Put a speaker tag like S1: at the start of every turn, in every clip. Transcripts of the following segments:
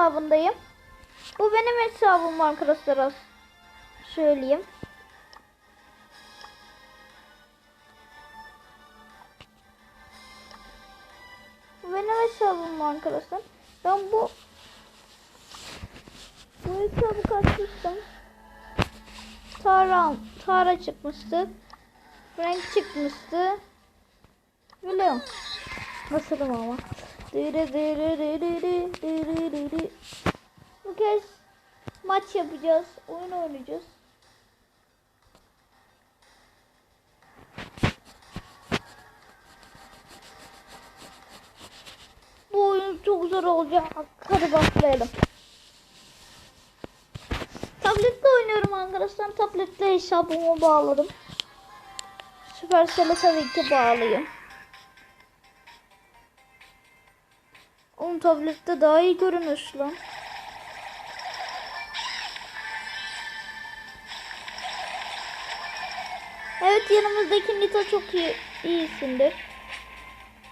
S1: hesabındayım. Bu benim hesabım arkadaşlar. Söyleyeyim. Bu benim hesabım arkadaşlar. Ben bu bu hesabı kaçmıştım. Tara, Tara çıkmıştı. Frank çıkmıştı. Biliyorum. Nasılım ama. Bu kez maç yapacağız. Oyun oynayacağız. Bu oyun çok zor olacak. Hadi başlayalım. Tablette oynuyorum arkadaşlar. Tablette hesabımı bağladım. Supercell'e tabii ki bağlıyım. Oğlum tablette daha iyi görünüyor lan. Evet yanımızdaki Nita çok iyi, iyisindir.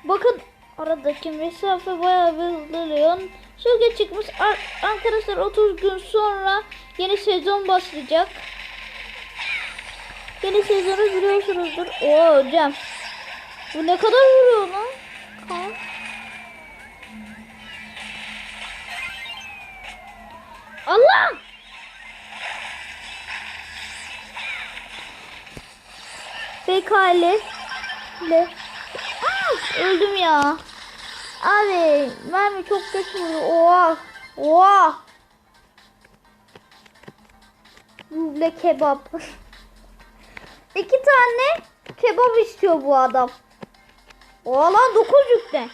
S1: Bakın aradaki mesafe bayağı hızlanıyor. Suge çıkmış. Ar- arkadaşlar 30 gün sonra yeni sezon başlayacak. Yeni sezonu biliyorsunuzdur. Oo hocam. Bu ne kadar vuruyor lan? Kan. Allah! Bekale. Le. Aa, öldüm ya. Abi mermi çok kötü vuruyor. Oha. Oha. Duble kebap. İki tane kebap istiyor bu adam. Oha lan dokuz yükle.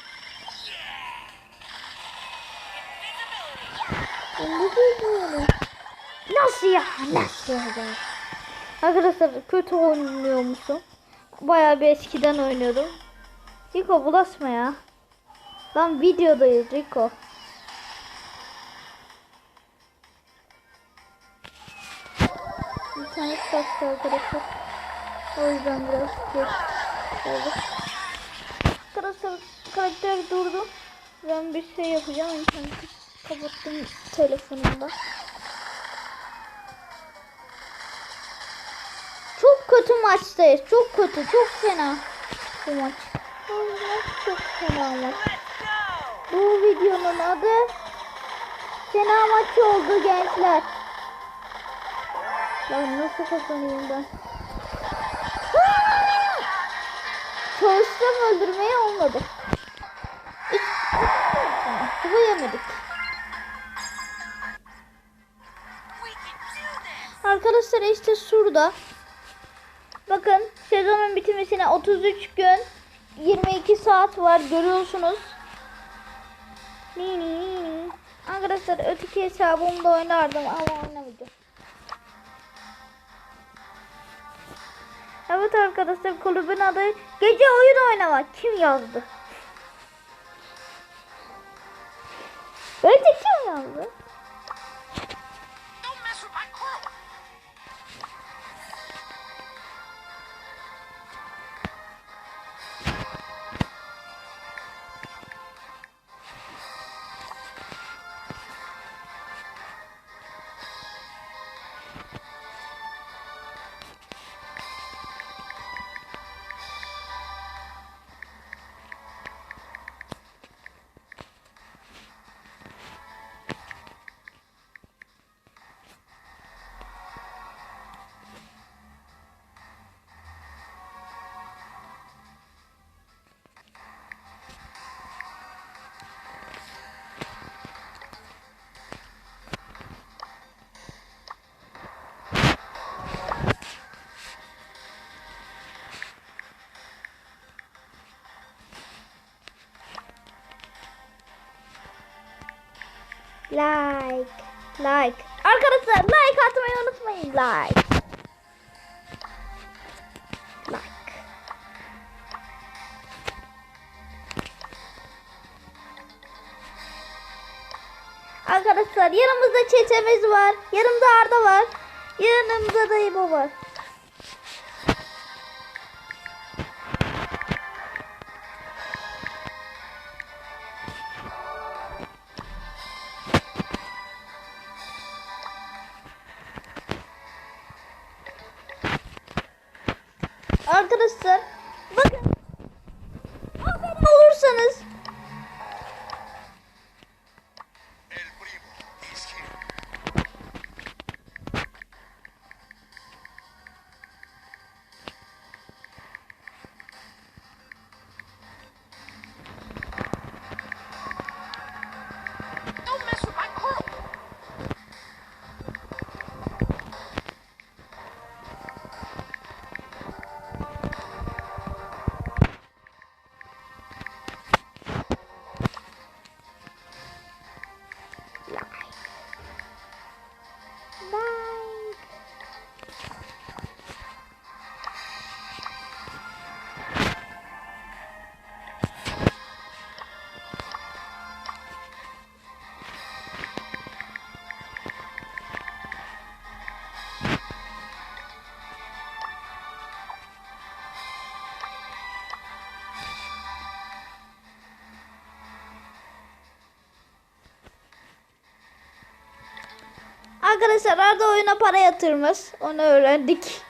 S1: Nasıl ya? Nasıl ya? Arkadaşlar kötü oynuyor musun? Bayağı bir eskiden oynuyordum. Rico bulaşma ya. Lan videodayız Rico. İnternet kastı arkadaşlar. O yüzden biraz geç oldu. Arkadaşlar karakter durdu. Ben bir şey yapacağım. İnterneti kapattım telefonumda. Çok kötü maçtayız. Çok kötü. Çok fena. Bu maç. Maç çok fena maç. Bu videonun adı fena maç oldu gençler. Lan nasıl kazanayım ben? Çalıştım öldürmeye olmadı. Arkadaşlar işte şurada. Bakın sezonun bitimesine 33 gün 22 saat var görüyorsunuz. Ni ni ni. Arkadaşlar öteki hesabımda oynardım ama oynamayacağım. Evet arkadaşlar kulübün adı gece oyun oynamak. Kim yazdı? Böyle kim yazdı? Like, like. Arkadaşlar like atmayı unutmayın. Like. Like. Arkadaşlar yanımızda çetemiz var. Yanımda Arda var. Yanımda da İbo var. Arkadaşlar Arda oyuna para yatırmaz. Onu öğrendik.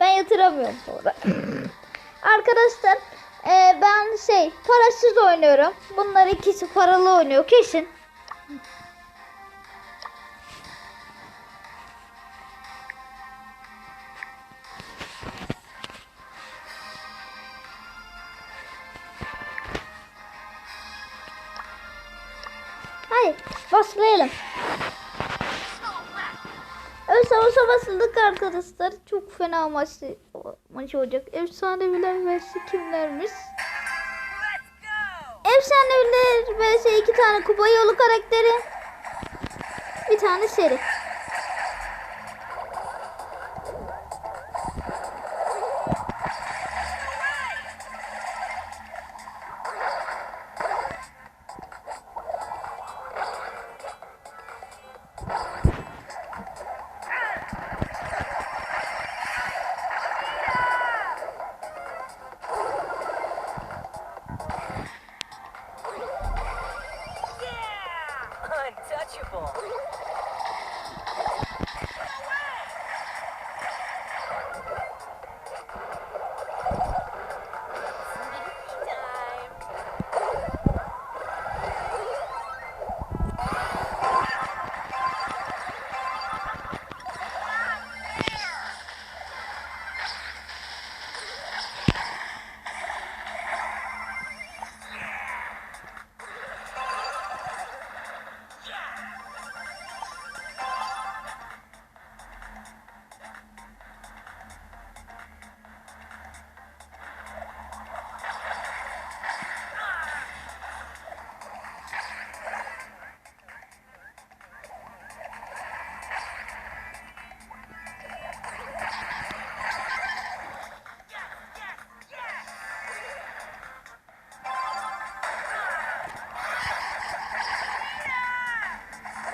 S1: Ben yatıramıyorum sonra. Arkadaşlar e, ben şey parasız oynuyorum. Bunlar ikisi paralı oynuyor kesin. Hadi başlayalım. Evet savaşa basıldık arkadaşlar. Çok fena maçı, maç olacak. Efsaneviler vs kimlermiş? Efsaneviler vs iki tane kupa yolu karakteri. Bir tane seri.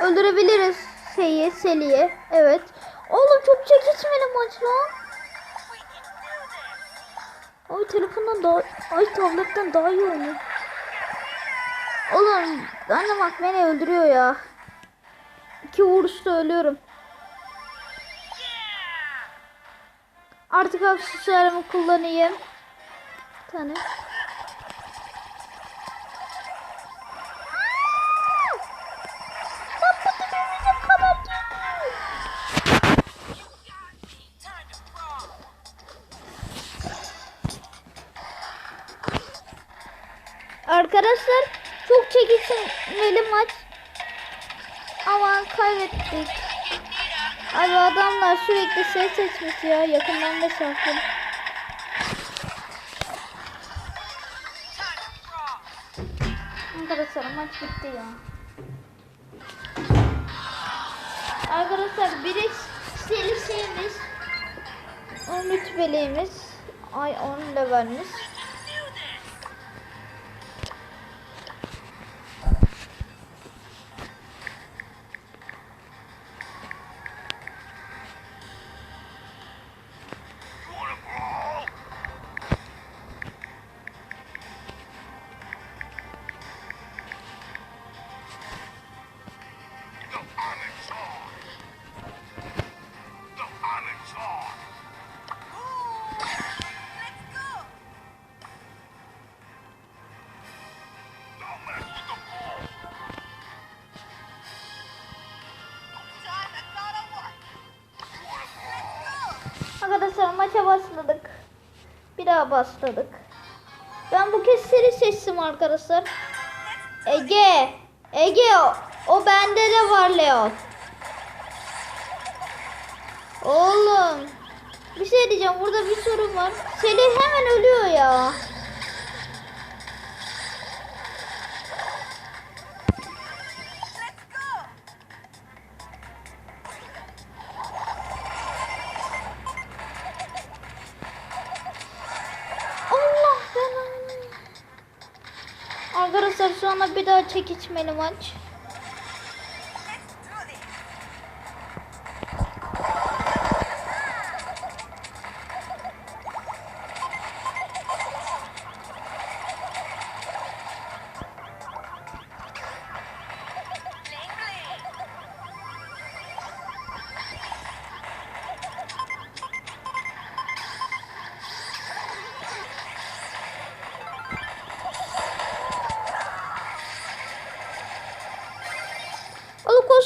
S1: Öldürebiliriz şeyi, Seli'yi. Evet. Oğlum çok çekişmeli maç lan. Ay telefondan daha, ay tabletten daha iyi oynuyor. Oğlum anne bak beni öldürüyor ya. İki vuruşta ölüyorum. Artık aksesuarımı kullanayım. Bir tane. Çok çekişmeli maç. Ama kaybettik. Abi adamlar sürekli ses seçmiş ya.
S2: Time to brawl!
S1: Arkadaşlar maç bitti ya. Arkadaşlar biri selisiymiş. 10 rütbeliymiş. Ay 10 levelmiş. Arkadaşlar maça başladık. Bir daha başladık. Ben bu kez seri seçtim arkadaşlar. Ege. Ege o, o bende de var Leon. Oğlum. Bir şey diyeceğim burada bir sorun var. Seli hemen ölüyor ya. Çekişmeli maç.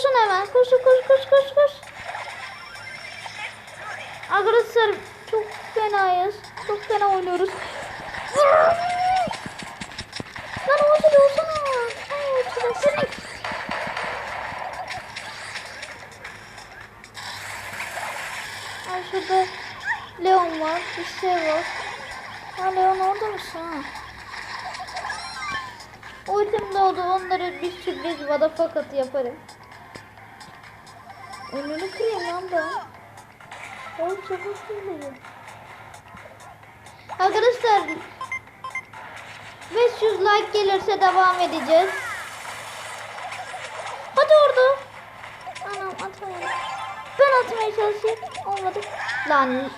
S1: Koşun hemen. Koş koş koş koş koş. Arkadaşlar çok fenayız. Çok fena oynuyoruz. Lan açıda olsana. Ay açıda seni. Ay şurada Leon var. Bir şey var. Ha Leon orada mısın ha? Ultim doğdu. Onlara bir sürpriz vada fakat yaparım. Önünü kırayım lan ben. Oğlum çok hızlıyım. Arkadaşlar 500 like gelirse devam edeceğiz. Hadi orada. Anam atamadım. Ben atmaya çalışayım. Olmadı. Lan.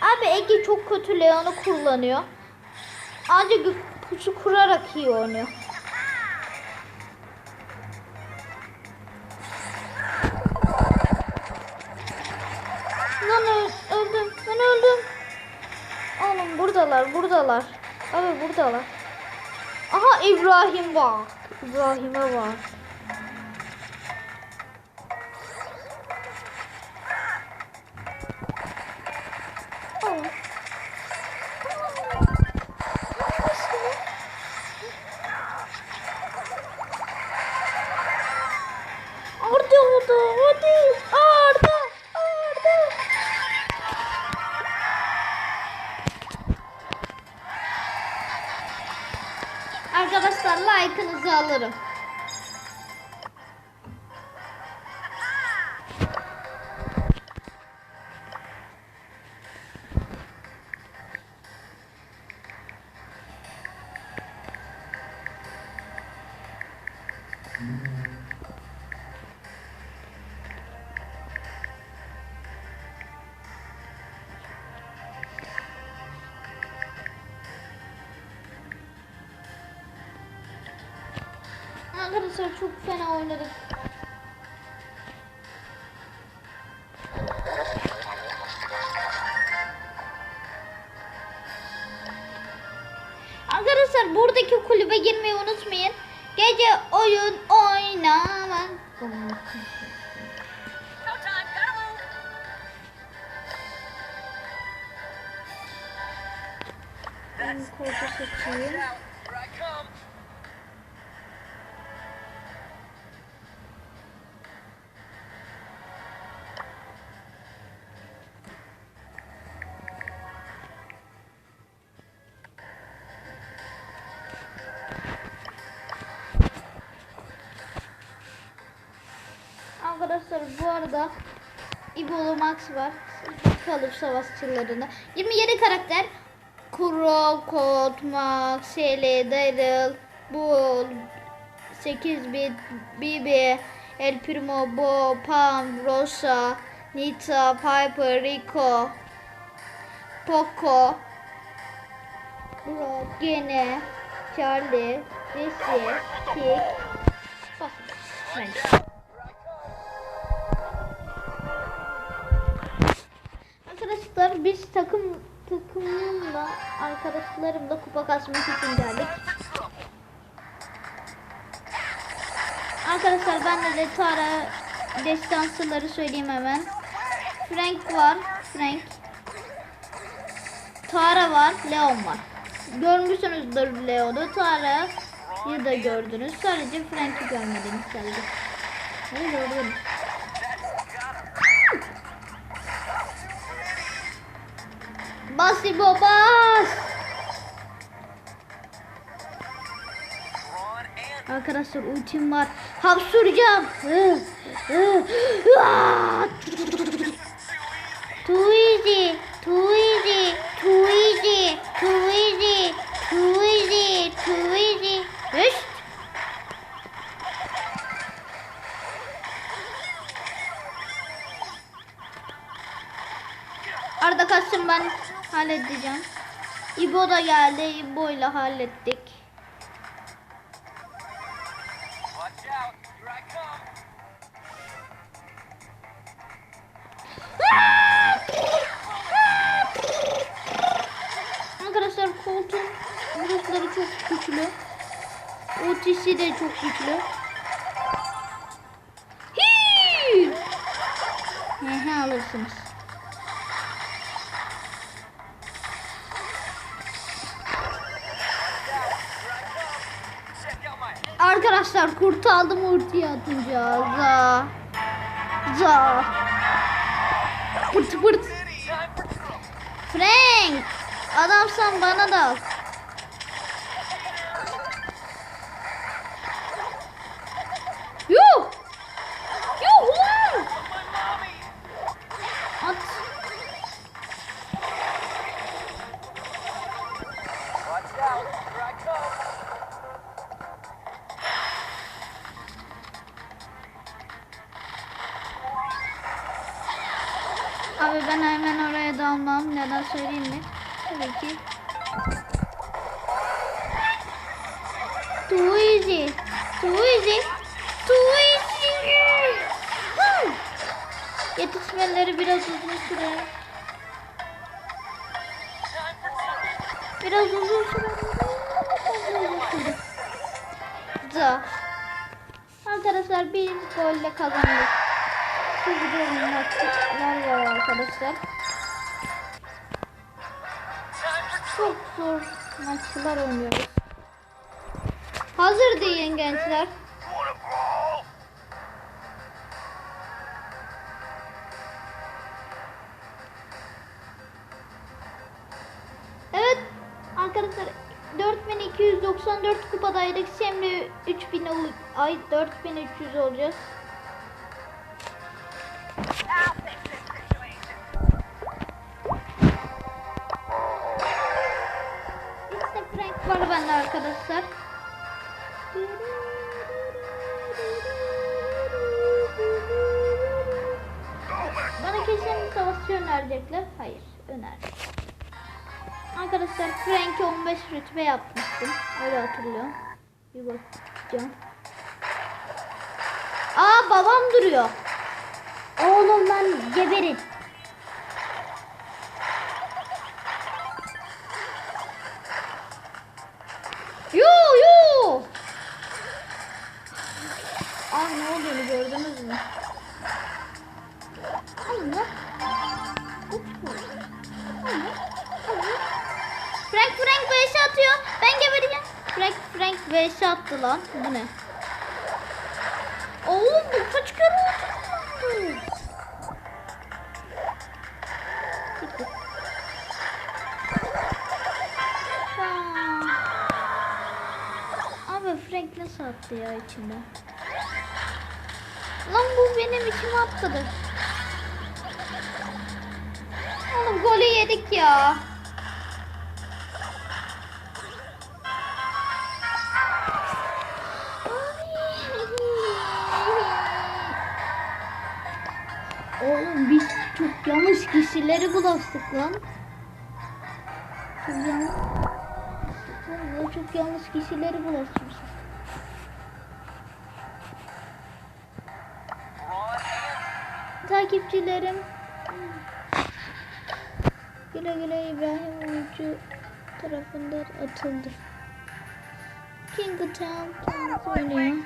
S1: Abi Ege çok kötü Leon'u kullanıyor. Ancak pusu kurarak iyi oynuyor. Buradalar. Aha İbrahim var. İbrahim'e var. Arkadaşlar çok fena oynadık. Arkadaşlar buradaki kulübe girmeyi unutmayın. Gece oyun oynamak. Arkadaşlar bu arada İbolu Max var. Kalıp savaşçılarında. 27 karakter. Kuro, Colt, Max, Shelly, Daryl, Bull, 8 bit, Bibi, El Primo, Bo, Pam, Rosa, Nita, Piper, Rico, Poco, Brock, Gene, Charlie, Jesse, Kick, Bak, Arkadaşlar biz takım takımımla arkadaşlarımla kupa kasmak için geldik. Arkadaşlar ben de Tara destansıları söyleyeyim hemen. Frank var. Frank. Tara var, Leon var. Görmüşsünüzdür Leon'u. Tara'yı da gördünüz. Sadece Frank'i görmediniz sadece. Hayır gördünüz. Bas İbo bas. Arkadaşlar ultim var. Ah! Too easy. Too easy. Too easy. Too easy. Too easy. Too easy. Hışt. Arada kaçsın ben halledeceğim. İbo da geldi. İbo ile hallettik. Ultiyi atınca. Za. Za. Pırt pırt. Frank. Adamsan bana da al. Da. Arkadaşlar bir golle kazandık. Hızlı maçlar var arkadaşlar. Çok zor maçlar oynuyoruz. Hazır deyin gençler. 4294 kupadaydık. Şimdi 3000 ol- ay 4300 olacağız. İşte Frank var bende arkadaşlar. Bana kesin savaşçı önerecekler. Hayır, öner. Arkadaşlar Frank'i 15 rütbe yapmıştım. Öyle hatırlıyorum. Bir bakacağım. Aa babam duruyor. Oğlum lan geberin. Attı ya içimden? Lan bu benim içime atladı. Oğlum golü yedik ya. Oğlum biz çok yanlış kişileri bulaştık lan. Çok yanlış. Çok yanlış kişileri bulaşmışız. Takipçilerim. Güle güle İbrahim Uyucu tarafından atıldı. King Town kendisi oynuyor.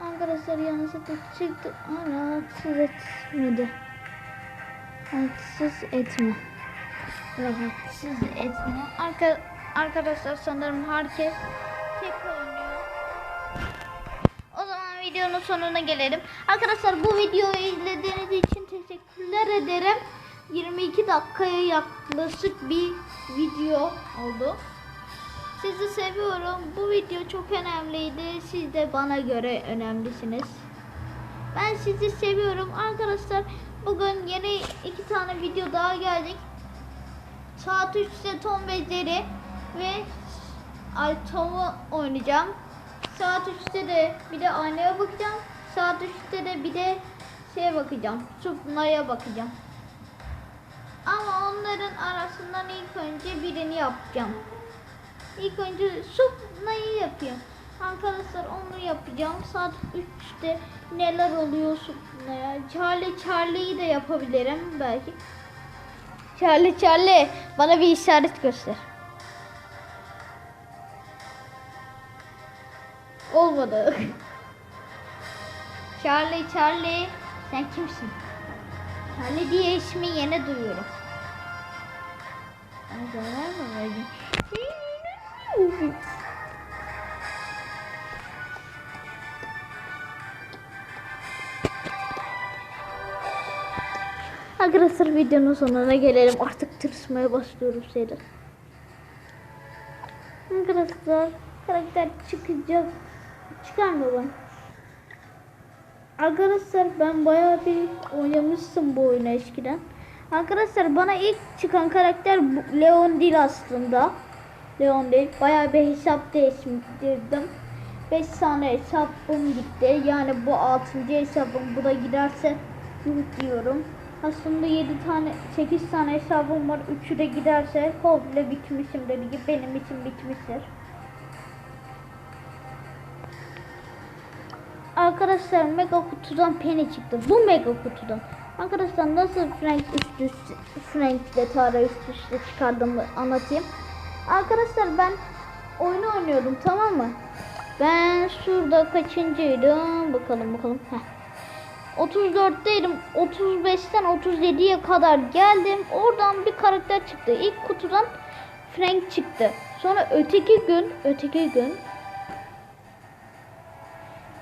S1: Arkadaşlar yanlışlıkla çıktı ama rahatsız etmedi. Rahatsız etme. Rahatsız etme. Arka, arkadaşlar sanırım herkes videonun sonuna gelelim. Arkadaşlar bu videoyu izlediğiniz için teşekkürler ederim. 22 dakikaya yaklaşık bir video oldu. Sizi seviyorum. Bu video çok önemliydi. Siz de bana göre önemlisiniz. Ben sizi seviyorum. Arkadaşlar bugün yeni iki tane video daha gelecek. Saat 3'te Tom Jerry ve Ay oynayacağım. Saat 3'te de bir de aynaya bakacağım. Saat 3'te de bir de şeye bakacağım. Supna'ya bakacağım. Ama onların arasından ilk önce birini yapacağım. İlk önce Supna'yı yapayım. Arkadaşlar onu yapacağım. Saat 3'te neler oluyor Supna'ya. Charlie Charlie'yi de yapabilirim belki. Charlie Charlie bana bir işaret göster. Olmadı. Charlie Charlie sen kimsin? Charlie diye ismi yeni duyuyorum. Zarar mı verdin? Arkadaşlar videonun sonuna gelelim. Artık tırsmaya başlıyorum şeyler. Arkadaşlar karakter çıkacak. Çıkar mı ben? Arkadaşlar ben bayağı bir oynamıştım bu oyunu eskiden. Arkadaşlar bana ilk çıkan karakter Leon değil aslında. Leon değil. Bayağı bir hesap değiştirdim. 5 tane hesabım gitti. Yani bu 6. hesabım. Bu da giderse yuh diyorum. Aslında 7 tane 8 tane hesabım var. Üçü de giderse komple bitmişim dedi ki benim için bitmiştir. Arkadaşlar mega kutudan peni çıktı. Bu mega kutudan. Arkadaşlar nasıl Frank üst üste Frank ile Tara üst üste çıkardığımı anlatayım. Arkadaşlar ben oyunu oynuyordum tamam mı? Ben şurada kaçıncıydım? Bakalım bakalım. Heh. 34'teydim. 35'ten 37'ye kadar geldim. Oradan bir karakter çıktı. İlk kutudan Frank çıktı. Sonra öteki gün, öteki gün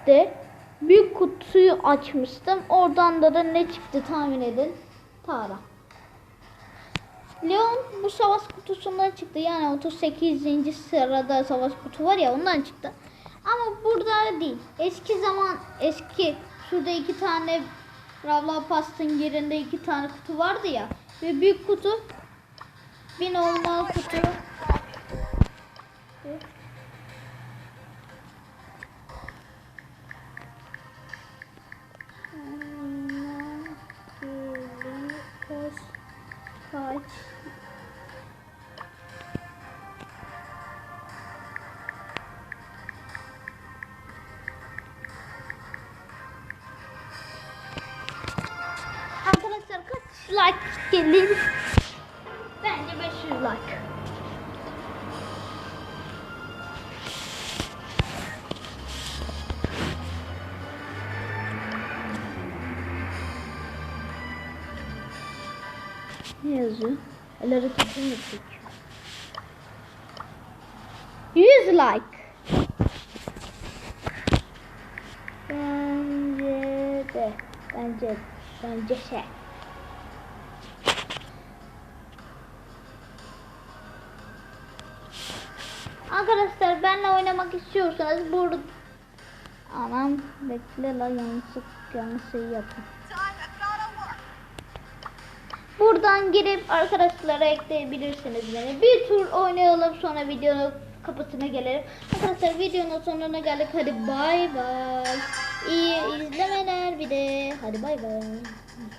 S1: de büyük kutuyu açmıştım. Oradan da, da ne çıktı tahmin edin. Tara. Leon bu savaş kutusundan çıktı. Yani 38. sırada savaş kutu var ya ondan çıktı. Ama burada değil. Eski zaman eski şurada iki tane Ravla Past'ın yerinde iki tane kutu vardı ya. Ve büyük kutu bir normal kutu. Ne yazıyor? El hareketi mi yapıyor? 100 like. Bence de. Bence bence şey. Arkadaşlar benle oynamak istiyorsanız burada Anam bekle la yanlışlık yanlış şey yapın. Buradan girip arkadaşlara ekleyebilirsiniz beni. Bir tur oynayalım sonra videonun kapısına gelelim. Arkadaşlar videonun sonuna geldik. Hadi bay bay. İyi izlemeler bir de. Hadi bay bay.